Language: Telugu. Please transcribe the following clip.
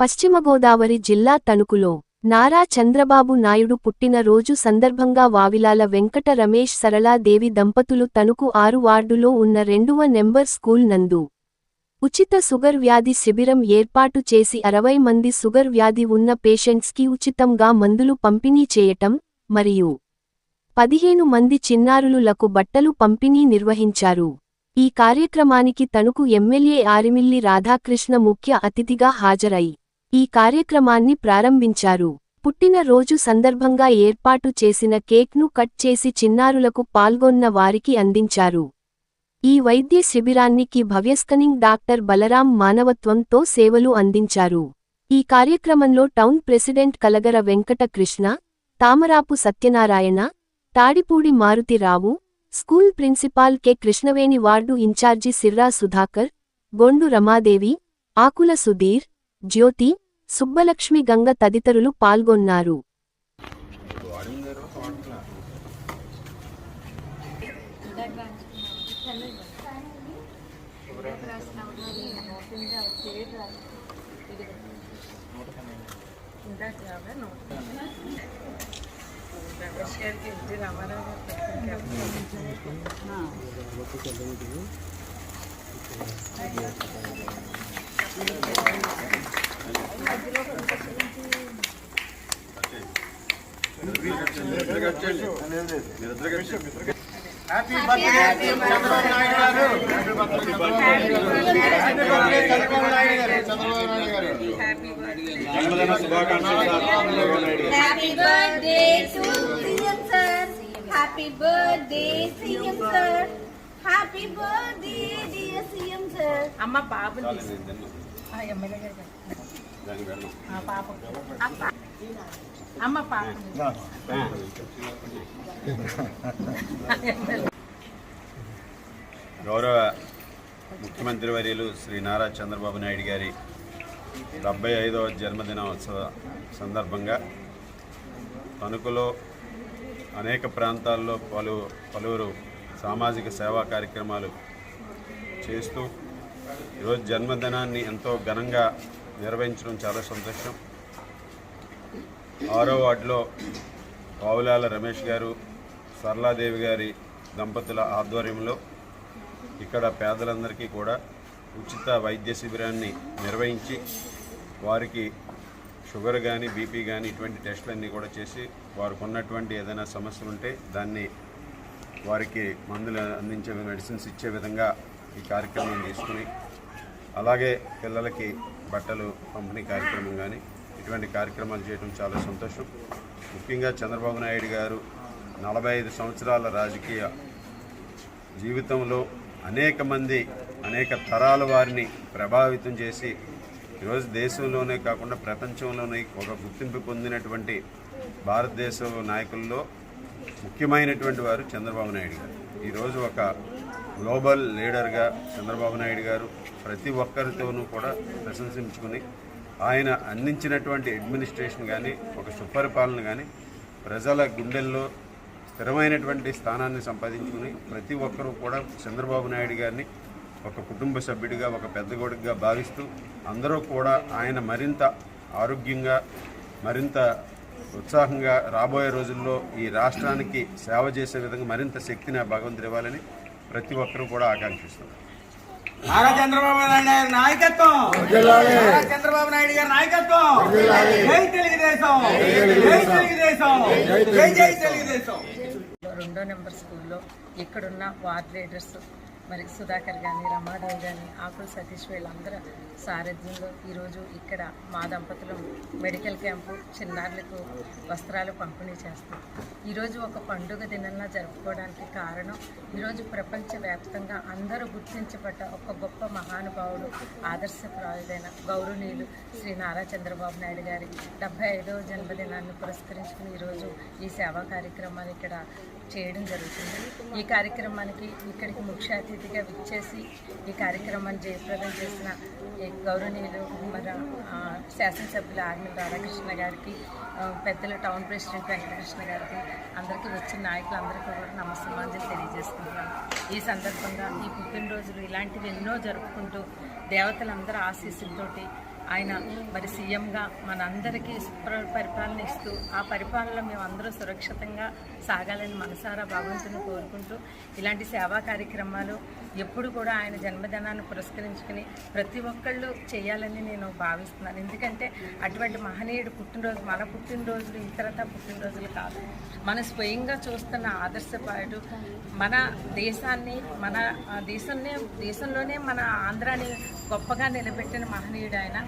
పశ్చిమ గోదావరి జిల్లా తణుకులో నారా చంద్రబాబు నాయుడు పుట్టినరోజు సందర్భంగా వావిలాల వెంకట రమేష్ సరళాదేవి దంపతులు తణుకు ఆరు వార్డులో ఉన్న రెండవ నెంబర్ స్కూల్ నందు ఉచిత సుగర్ వ్యాధి శిబిరం ఏర్పాటు చేసి అరవై మంది సుగర్ వ్యాధి ఉన్న పేషెంట్స్కి ఉచితంగా మందులు పంపిణీ చేయటం మరియు పదిహేను మంది చిన్నారులులకు బట్టలు పంపిణీ నిర్వహించారు. ఈ కార్యక్రమానికి తణుకు ఎమ్మెల్యే ఆరిమిల్లి రాధాకృష్ణ ముఖ్య అతిథిగా హాజరై ఈ కార్యక్రమాన్ని ప్రారంభించారు. పుట్టినరోజు సందర్భంగా ఏర్పాటు చేసిన కేక్ను కట్ చేసి చిన్నారులకు పాల్గొన్న వారికి అందించారు. ఈ వైద్య శిబిరానికి భవ్యస్కనింగ్ డాక్టర్ బలరాం మానవత్వంతో సేవలు అందించారు. ఈ కార్యక్రమంలో town president Kalagara Venkata Krishna Tamarapu Satyanarayana Tadipudi Maruthirao school principal K Krishnaveni ward incharge Sirra Sudhakar Gondu Ramadevi Akula Sudheer Jyothi Subbalakshmi Ganga తదితరులు పాల్గొన్నారు. హ్యాపీ బర్త్డే చంద్రబాబు నాయుడు గారు హ్యాపీ బర్త్డే చంద్రబాబు నాయుడు గారు చంద్రబాబు నాయుడు గారు జన్మదిన శుభాకాంక్షలు సార్ చంద్రబాబు నాయుడు గారు Happy birthday to CM sir. Happy birthday CM sir. Happy birthday dear CM sir. అమ్మ బాబుని. ఆ, ఎమ్మెల్యే గారు. ఆ, పాప. అమ్మ గౌరవ ముఖ్యమంత్రి వర్యులు శ్రీ నారా చంద్రబాబు నాయుడు గారి డెబ్బై ఐదవ జన్మదినోత్సవ సందర్భంగా తణుకులో అనేక ప్రాంతాల్లో పలు పలువురు సామాజిక సేవా కార్యక్రమాలు చేస్తూ ఈరోజు జన్మదినాన్ని ఎంతో ఘనంగా నిర్వహించడం చాలా సంతోషం. ఆరో వార్డులో పావులాల రమేష్ గారు సరళాదేవి గారి దంపతుల ఆధ్వర్యంలో ఇక్కడ పేదలందరికీ కూడా ఉచిత వైద్య శిబిరాన్ని నిర్వహించి వారికి షుగర్ కానీ బీపీ కానీ ఇటువంటి టెస్టులన్నీ కూడా చేసి వారికి ఉన్నటువంటి ఏదైనా సమస్యలు ఉంటే దాన్ని వారికి మందులు అందించే మెడిసిన్స్ ఇచ్చే విధంగా ఈ కార్యక్రమం తీసుకుని అలాగే పిల్లలకి బట్టలు పంపిణీ కార్యక్రమం కానీ ఇటువంటి కార్యక్రమాలు చేయడం చాలా సంతోషం. ముఖ్యంగా చంద్రబాబు నాయుడు గారు నలభై ఐదు సంవత్సరాల రాజకీయ జీవితంలో అనేక మంది అనేక తరాల వారిని ప్రభావితం చేసి ఈరోజు దేశంలోనే కాకుండా ప్రపంచంలోనే ఒక గుర్తింపు పొందినటువంటి భారతదేశ నాయకుల్లో ముఖ్యమైనటువంటి వారు చంద్రబాబు నాయుడు గారు. ఈరోజు ఒక గ్లోబల్ లీడర్గా చంద్రబాబు నాయుడు గారు ప్రతి ఒక్కరితోనూ కూడా ప్రశంసించుకుని ఆయన అందించినటువంటి అడ్మినిస్ట్రేషన్ కానీ ఒక సుపరిపాలన కానీ ప్రజల గుండెల్లో స్థిరమైనటువంటి స్థానాన్ని సంపాదించుకుని ప్రతి ఒక్కరూ కూడా చంద్రబాబు నాయుడు గారిని ఒక కుటుంబ సభ్యుడిగా ఒక పెద్ద కొడుకుగా భావిస్తూ అందరూ కూడా ఆయన మరింత ఆరోగ్యంగా మరింత ఉత్సాహంగా రాబోయే రోజుల్లో ఈ రాష్ట్రానికి సేవ చేసే విధంగా మరింత శక్తిని ఆ భగవంతుడు ఇవ్వాలని ప్రతి ఒక్కరూ కూడా ఆకాంక్షిస్తున్నారు. నారా చంద్రబాబు నాయుడు గారి నాయకత్వం. నారా చంద్రబాబు నాయుడు గారి నాయకత్వం. జై తెలుగుదేశం. జై తెలుగుదేశం. జై జై తెలుగుదేశం. రెండో నెంబర్ స్కూల్లో ఇక్కడున్న వార్డ్ లీడర్స్ మరి సుధాకర్ కానీ రమాదేవి కానీ ఆకుల సతీష్ వీళ్ళందరూ సారథ్యంలో ఈరోజు ఇక్కడ మా దంపతులు మెడికల్ క్యాంపు చిన్నారులకు వస్త్రాలు పంపిణీ చేస్తాం ఈరోజు ఒక పండుగ దినంలా జరుపుకోవడానికి కారణం ఈరోజు ప్రపంచవ్యాప్తంగా అందరూ గుర్తించబడ్డ ఒక గొప్ప మహానుభావుడు ఆదర్శప్రాయుడైన గౌరవనీయులు శ్రీ నారా చంద్రబాబు నాయుడు గారి డెబ్బై ఐదవ జన్మదినాన్ని పురస్కరించుకుని ఈరోజు ఈ సేవా కార్యక్రమాన్ని ఇక్కడ చేయడం జరుగుతుంది. ఈ కార్యక్రమానికి ఇక్కడికి ముఖ్య అతిథి అతిథిగా విచ్చేసి ఈ కార్యక్రమాన్ని జయప్రదం చేసిన ఈ గౌరవనీయులు మన శాసనసభ్యులు ఆర్మీ రాధాకృష్ణ గారికి పెద్దలు పెద్దల టౌన్ ప్రెసిడెంట్ వెంకటకృష్ణ గారికి అందరికీ వచ్చిన నాయకులందరికీ కూడా నమస్సమాంజలి తెలియజేసుకుంటున్నాను ఈ సందర్భంగా ఈ పుట్టినరోజులు ఇలాంటివి ఎన్నో జరుపుకుంటూ దేవతలందరూ ఆశీస్సులతోటి ఆయన మరి సీఎంగా మనందరికీ పరిపాలన ఇస్తూ ఆ పరిపాలన మేము అందరూ సురక్షితంగా సాగాలని మనసారా భగవంతుని కోరుకుంటూ ఇలాంటి సేవా కార్యక్రమాలు ఎప్పుడు కూడా ఆయన జన్మదినాన్ని పురస్కరించుకుని ప్రతి ఒక్కళ్ళు చేయాలని నేను భావిస్తున్నాను. ఎందుకంటే అటువంటి మహనీయుడు పుట్టినరోజు మన పుట్టినరోజులు ఇతరత పుట్టినరోజులు కాదు. మన స్వయంగా చూస్తున్న ఆదర్శపాయుడు మన దేశాన్ని మన ఆ, దేశంలో దేశంలోనే మన ఆంధ్రాని గొప్పగా నిలబెట్టిన మహనీయుడు ఆయన.